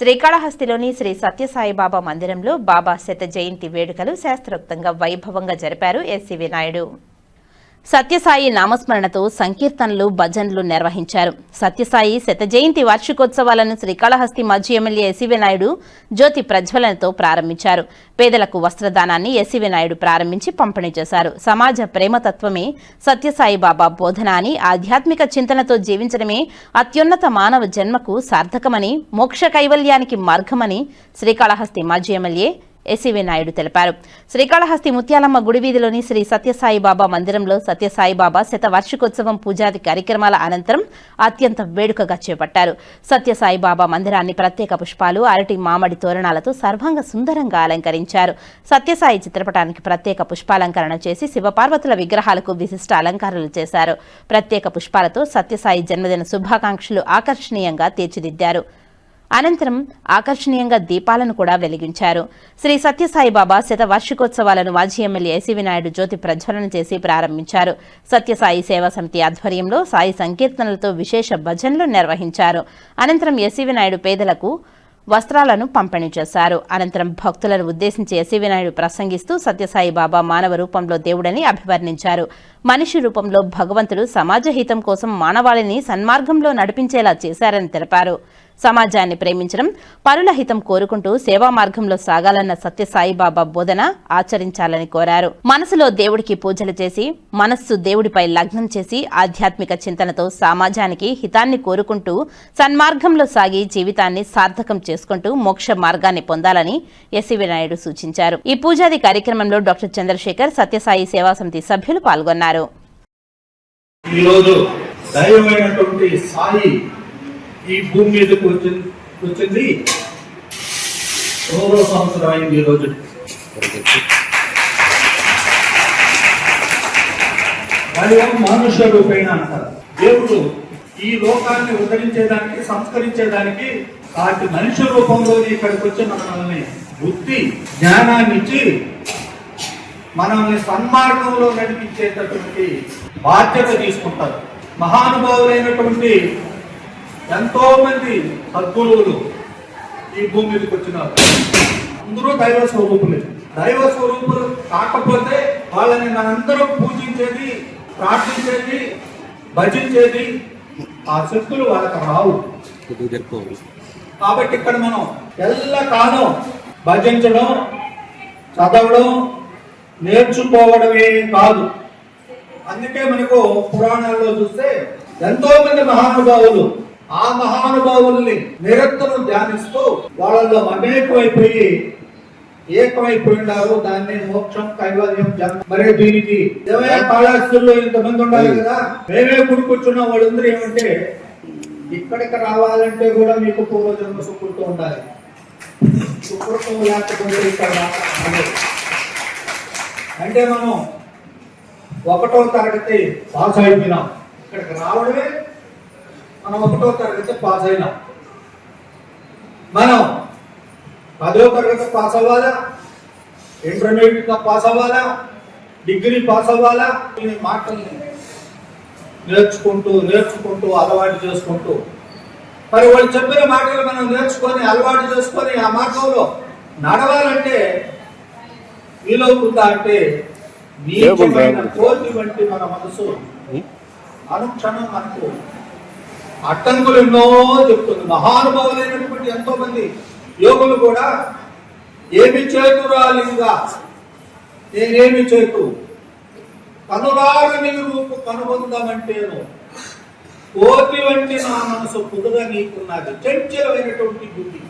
శ్రీకాళహస్తిలోని శ్రీ సత్యసాయిబాబా మందిరంలో బాబా శత జయంతి వేడుకలు శాస్త్రోక్తంగా వైభవంగా జరిపారు ఎస్సీవి నాయుడు. సత్యసాయి నామస్మరణతో సంకీర్తనలు భజనలు నిర్వహించారు. సత్యసాయి శత జయంతి వార్షికోత్సవాలను శ్రీకాళహస్తి మాజీ ఎమ్మెల్యే ఎసివి నాయుడు జ్యోతి ప్రజ్వలనతో ప్రారంభించారు. పేదలకు వస్త్రదానాన్ని ఎసివి నాయుడు ప్రారంభించి పంపిణీ చేశారు. సమాజ ప్రేమతత్వమే సత్యసాయి బాబా బోధన అని ఆధ్యాత్మిక చింతనతో జీవించడమే అత్యున్నత మానవ జన్మకు సార్థకమని మోక్ష కైవల్యానికి మార్గమని శ్రీకాళహస్తి మాజీ ఎమ్మెల్యే ఎస్సీవీ నాయుడు తెలిపారు. శ్రీకాళహస్తి ముత్యాలమ్మ గుడి వీధిలోని శ్రీ సత్యసాయిబాబా మందిరంలో సత్యసాయిబాబా శతవార్షికోత్సవం శత వార్షికోత్సవం పూజాది కార్యక్రమాల అనంతరం అత్యంత వేడుకగా చేపట్టారు. సత్యసాయిబాబా మందిరాన్ని ప్రత్యేక పుష్పాలు అరటి మామిడి తోరణాలతో సర్వాంగ సుందరంగా అలంకరించారు. సత్యసాయి చిత్రపటానికి ప్రత్యేక పుష్పాలంకరణ చేసి శివపార్వతుల విగ్రహాలకు విశిష్ట అలంకారాలు చేశారు. ప్రత్యేక పుష్పాలతో సత్యసాయి జన్మదిన శుభాకాంక్షలు ఆకర్షణీయంగా తీర్చిదిద్దారు. అనంతరం ఆకర్షణీయంగా దీపాలను కూడా వెలిగించారు. శ్రీ సత్యసాయిబాబా బాబా శత వార్షికోత్సవాలను మాజీ ఎమ్మెల్యే ఏసీవి నాయుడు జ్యోతి ప్రజ్వలన చేసి ప్రారంభించారు. సత్యసాయి సేవా సమితి ఆధ్వర్యంలో సాయి సంకీర్తనలతో విశేష భజనలు నిర్వహించారు. అనంతరం ఎసివి నాయుడు పేదలకు వస్త్రాలను పంపిణీ చేశారు. అనంతరం భక్తులను ఉద్దేశించి ఎసివి నాయుడు ప్రసంగిస్తూ సత్యసాయి బాబా మానవ రూపంలో దేవుడని అభివర్ణించారు. మనిషి రూపంలో భగవంతుడు సమాజ హితం కోసం మానవాళిని సన్మార్గంలో నడిపించేలా చేశారని తెలిపారు. సమాజాన్ని ప్రేమించడం పరుల హితం కోరుకుంటూ సేవా మార్గంలో సాగాలన్న సత్యసాయి బాబా బోధన ఆచరించాలని కోరారు. మనసులో దేవుడికి పూజలు చేసి మనస్సు దేవుడిపై లగ్నం చేసి ఆధ్యాత్మిక చింతనతో సమాజానికి హితాన్ని కోరుకుంటూ సన్మార్గంలో సాగి జీవితాన్ని సార్థకం చేసుకుంటూ మోక్ష మార్గాన్ని పొందాలని ఎస్సీవి నాయుడు సూచించారు. ఈ పూజాది కార్యక్రమంలో డాక్టర్ చంద్రశేఖర్ సత్యసాయి సేవా సమితి సభ్యులు పాల్గొన్నారు. ఈరోజు దైవమైనటువంటి సాయి ఈ భూమి మీదకు వచ్చింది వచ్చింది మూడో సంవత్సరం అయింది ఈరోజు దైవం మనుష్య రూపేణ అంటారు. దేవుడు ఈ లోకాన్ని ఉద్ధరించేదానికి సంస్కరించేదానికి వాటి మనిషి రూపంలో ఇక్కడికి వచ్చి మనల్ని బుద్ధి జ్ఞానాన్ని ఇచ్చి మనల్ని సన్మార్గంలో నడిపించేటటువంటి బాధ్యత తీసుకుంటారు. మహానుభావులైనటువంటి ఎంతో మంది సద్గురువులు ఈ భూమి మీదకి వచ్చినారు. అందరూ దైవ స్వరూపులే. దైవ స్వరూపులు కాకపోతే వాళ్ళని మనందరం పూజించేది ప్రార్థించేది భజించేది ఆ శక్తులు వాళ్ళకి రావు. కాబట్టి ఇక్కడ మనం ఎల్లకాలం భజించడం చదవడం నేర్చుకోవడమే కాదు. అందుకే మనకు పురాణాల్లో చూస్తే ఎంతో మంది మహానుభావులు ఆ మహానుభావుల్ని నిరంతరం ధ్యానిస్తూ వాళ్ళలో మమేకమైపోయి ఏకమైపోయినారు దాన్ని మోక్షం కైవల్యం జన్మ. మరి దీనికి దేవయ కాళాస్తుల్లో ఇంతమంది ఉండాలి కదా? మేమే కూడుకొచ్చున్న వాళ్ళందరూ ఏమంటే ఇక్కడికి రావాలంటే కూడా మీకు పూర్వజన్మ సుకృతం ఉండాలి. సుకృతం లేకపోతే ఇక్కడ అంటే మనం ఒకటో తరగతి పాస్ అయిపోయినాం. ఇక్కడికి రావడమే మనం ఒకటో తరగతి పాస్ అయినాం. మనం పదో తరగతి పాస్ అవ్వాలా? ఇంటర్మీడియట్ పాస్ అవ్వాలా? డిగ్రీ పాస్ అవ్వాలా? ఈ మాటల్ని నేర్చుకుంటూ నేర్చుకుంటూ అలవాటు చేసుకుంటూ. మరి వాళ్ళు చెప్పిన మాటలు మనం నేర్చుకొని అలవాటు చేసుకొని ఆ మార్గంలో నడవాలంటే వీలవుతుందా అంటే నీచమైన కోతి వంటి మన మనసు. అనుక్షణం మనకు అడ్డంకులు ఎన్నో చెప్తుంది. మహానుభావులైనటువంటి ఎంతో మంది యోగులు కూడా ఏమి చేతురాలిగా నేనేమి చేతు? కనురాగ నీ రూపు కనుగొందామంటేను. కోతి వంటి నా మనసు కుదుగా నీకున్నది. చంచలమైనటువంటి బుద్ధి.